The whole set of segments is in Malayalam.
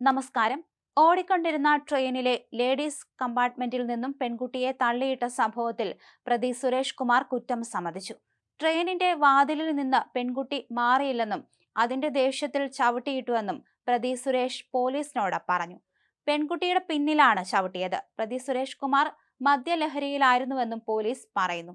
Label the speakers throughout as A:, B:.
A: നമസ്കാരം. ഓടിക്കൊണ്ടിരുന്ന ട്രെയിനിലെ ലേഡീസ് കമ്പാർട്ട്മെന്റിൽ നിന്നും പെൺകുട്ടിയെ തള്ളിയിട്ട സംഭവത്തിൽ പ്രതി സുരേഷ് കുമാർ കുറ്റം സമ്മതിച്ചു. ട്രെയിനിന്റെ വാതിലിൽ നിന്ന് പെൺകുട്ടി മാറിയില്ലെന്നും അതിന്റെ ദേഷ്യത്തിൽ ചവിട്ടിയിട്ടുവെന്നും പ്രതി സുരേഷ് പോലീസിനോട് പറഞ്ഞു. പെൺകുട്ടിയുടെ പിന്നിലാണ് ചവിട്ടിയത്. പ്രതി സുരേഷ് കുമാർ മദ്യലഹരിയിലായിരുന്നുവെന്നും പോലീസ് പറയുന്നു.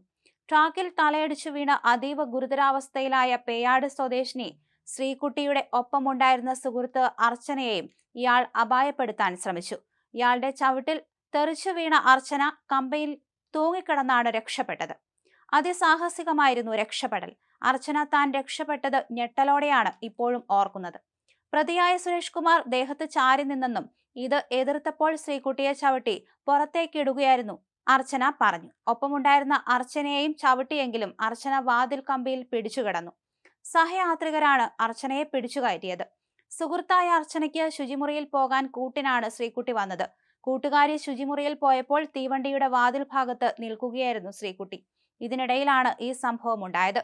A: ട്രാക്കിൽ തലയടിച്ചു വീണ അതീവ ഗുരുതരാവസ്ഥയിലായ പേയാട് സ്വദേശിനി ശ്രീകുട്ടിയുടെ ഒപ്പമുണ്ടായിരുന്ന സുഹൃത്ത് അർച്ചനയെയും ഇയാൾ അപായപ്പെടുത്താൻ ശ്രമിച്ചു. ഇയാളുടെ ചവിട്ടിൽ തെറിച്ചു വീണ അർച്ചന കമ്പയിൽ തൂങ്ങിക്കിടന്നാണ് രക്ഷപ്പെട്ടത്. അതിസാഹസികമായിരുന്നു രക്ഷപ്പെടൽ. അർച്ചന താൻ രക്ഷപ്പെട്ടത് ഞെട്ടലോടെയാണ് ഇപ്പോഴും ഓർക്കുന്നത്. പ്രതിയായ സുരേഷ് കുമാർ ദേഹത്ത് ചാരി നിന്നെന്നും ഇത് എതിർത്തപ്പോൾ ശ്രീകുട്ടിയെ ചവിട്ടി പുറത്തേക്കിടുകയായിരുന്നു അർച്ചന പറഞ്ഞു. ഒപ്പമുണ്ടായിരുന്ന അർച്ചനയെയും ചവിട്ടിയെങ്കിലും അർച്ചന വാതിൽ കമ്പിയിൽ പിടിച്ചുകിടന്നു. സഹയാത്രികരാണ് അർച്ചനയെ പിടിച്ചുകയറ്റിയത് സുഹൃത്തായ അർച്ചനയ്ക്ക് ശുചിമുറിയിൽ പോകാൻ കൂട്ടിനാണ് ശ്രീകുട്ടി വന്നത്. കൂട്ടുകാരി ശുചിമുറിയിൽ പോയപ്പോൾ തീവണ്ടിയുടെ വാതിൽ ഭാഗത്ത് നിൽക്കുകയായിരുന്നു ശ്രീകുട്ടി. ഇതിനിടയിലാണ് ഈ സംഭവം ഉണ്ടായത്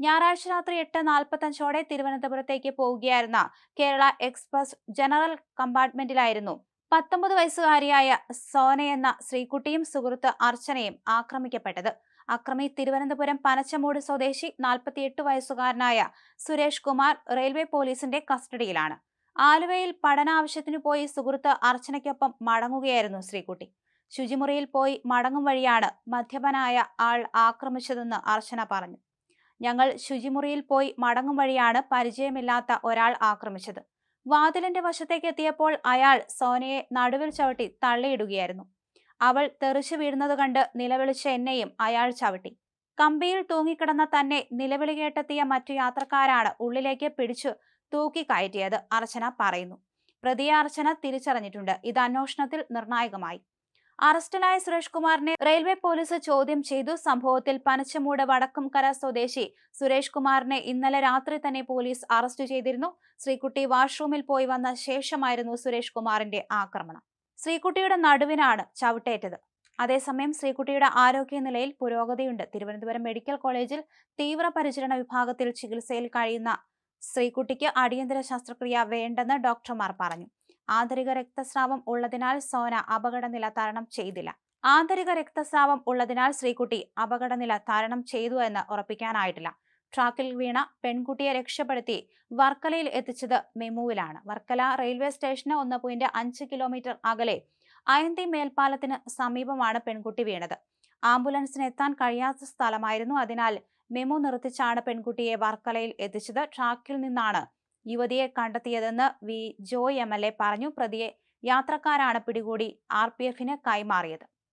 A: ഞായറാഴ്ച രാത്രി എട്ട് നാൽപ്പത്തഞ്ചോടെ തിരുവനന്തപുരത്തേക്ക് പോവുകയായിരുന്ന കേരള എക്സ്പ്രസ് ജനറൽ കമ്പാർട്ട്മെന്റിലായിരുന്നു പത്തൊമ്പത് വയസ്സുകാരിയായ സോന എന്ന ശ്രീകുട്ടിയും സുഹൃത്ത് അർച്ചനയും ആക്രമിക്കപ്പെട്ടത്. അക്രമി തിരുവനന്തപുരം പനച്ചമൂട് സ്വദേശി നാൽപ്പത്തിയെട്ട് വയസ്സുകാരനായ സുരേഷ് കുമാർ റെയിൽവേ പോലീസിന്റെ കസ്റ്റഡിയിലാണ്. ആലുവയിൽ പഠനാവശ്യത്തിനു പോയി സുഹൃത്ത് അർച്ചനയ്ക്കൊപ്പം മടങ്ങുകയായിരുന്നു ശ്രീകുട്ടി. ശുചിമുറിയിൽ പോയി മടങ്ങും വഴിയാണ് മദ്യപനായ ആൾ ആക്രമിച്ചതെന്ന് അർച്ചന പറഞ്ഞു. ഞങ്ങൾ ശുചിമുറിയിൽ പോയി മടങ്ങും വഴിയാണ് പരിചയമില്ലാത്ത ഒരാൾ ആക്രമിച്ചത്. വാതിലിന്റെ വശത്തേക്ക് എത്തിയപ്പോൾ അയാൾ സോനയെ നടുവിൽ ചവിട്ടി തള്ളിയിടുകയായിരുന്നു. അവൾ തെറിച്ചു വീഴുന്നത് കണ്ട് നിലവിളിച്ച എന്നെയും അയാൾ ചവിട്ടി. കമ്പിയിൽ തൂങ്ങിക്കിടന്ന തന്നെ നിലവിളി കേട്ടെത്തിയ മറ്റു യാത്രക്കാരാണ് ഉള്ളിലേക്ക് പിടിച്ചു തൂക്കി കയറ്റിയത് അർച്ചന പറയുന്നു. പ്രതിയെ അർച്ചന തിരിച്ചറിഞ്ഞിട്ടുണ്ട്. ഇത് അന്വേഷണത്തിൽ നിർണായകമായി. അറസ്റ്റിലായ സുരേഷ് കുമാറിനെ റെയിൽവേ പോലീസ് ചോദ്യം ചെയ്തു. സംഭവത്തിൽ പനച്ചമൂട് വടക്കംകര സ്വദേശി സുരേഷ് കുമാറിനെ ഇന്നലെ രാത്രി തന്നെ പോലീസ് അറസ്റ്റ് ചെയ്തിരുന്നു. ശ്രീകുട്ടി വാഷ്റൂമിൽ പോയി വന്ന ശേഷമായിരുന്നു സുരേഷ് കുമാറിന്റെ ആക്രമണം. ശ്രീകുട്ടിയുടെ നടുവിനാണ് ചവിട്ടേറ്റത്. അതേസമയം ശ്രീകുട്ടിയുടെ ആരോഗ്യനിലയിൽ പുരോഗതിയുണ്ട്. തിരുവനന്തപുരം മെഡിക്കൽ കോളേജിൽ തീവ്രപരിചരണ വിഭാഗത്തിൽ ചികിത്സയിൽ കഴിയുന്ന ശ്രീകുട്ടിക്ക് അടിയന്തര ശസ്ത്രക്രിയ വേണ്ടെന്ന് ഡോക്ടർമാർ പറഞ്ഞു. ആന്തരിക രക്തസ്രാവം ഉള്ളതിനാൽ സോന അപകടനില തരണം ചെയ്തില്ല. ആന്തരിക രക്തസ്രാവം ഉള്ളതിനാൽ ശ്രീകുട്ടി അപകടനില തരണം ചെയ്തു എന്ന് ഉറപ്പിക്കാനായിട്ടില്ല. ട്രാക്കിൽ വീണ പെൺകുട്ടിയെ രക്ഷപ്പെടുത്തി വർക്കലയിൽ എത്തിച്ചത് മെമുവിലാണ്. വർക്കല റെയിൽവേ സ്റ്റേഷന് ഒന്ന് പോയിന്റ് അഞ്ച് കിലോമീറ്റർ അകലെ അയന്തി മേൽപ്പാലത്തിന് സമീപമാണ് പെൺകുട്ടി വീണത്. ആംബുലൻസിന് എത്താൻ കഴിയാത്ത സ്ഥലമായിരുന്നു. അതിനാൽ മെമു നിർത്തിച്ചാണ് പെൺകുട്ടിയെ വർക്കലയിൽ എത്തിച്ചത്. ട്രാക്കിൽ നിന്നാണ് യുവതിയെ കണ്ടെത്തിയതെന്ന് V Joy M L A പറഞ്ഞു. പ്രതിയെ യാത്രക്കാരാണ് പിടികൂടി ആർ പി എഫിന് കൈമാറിയത്.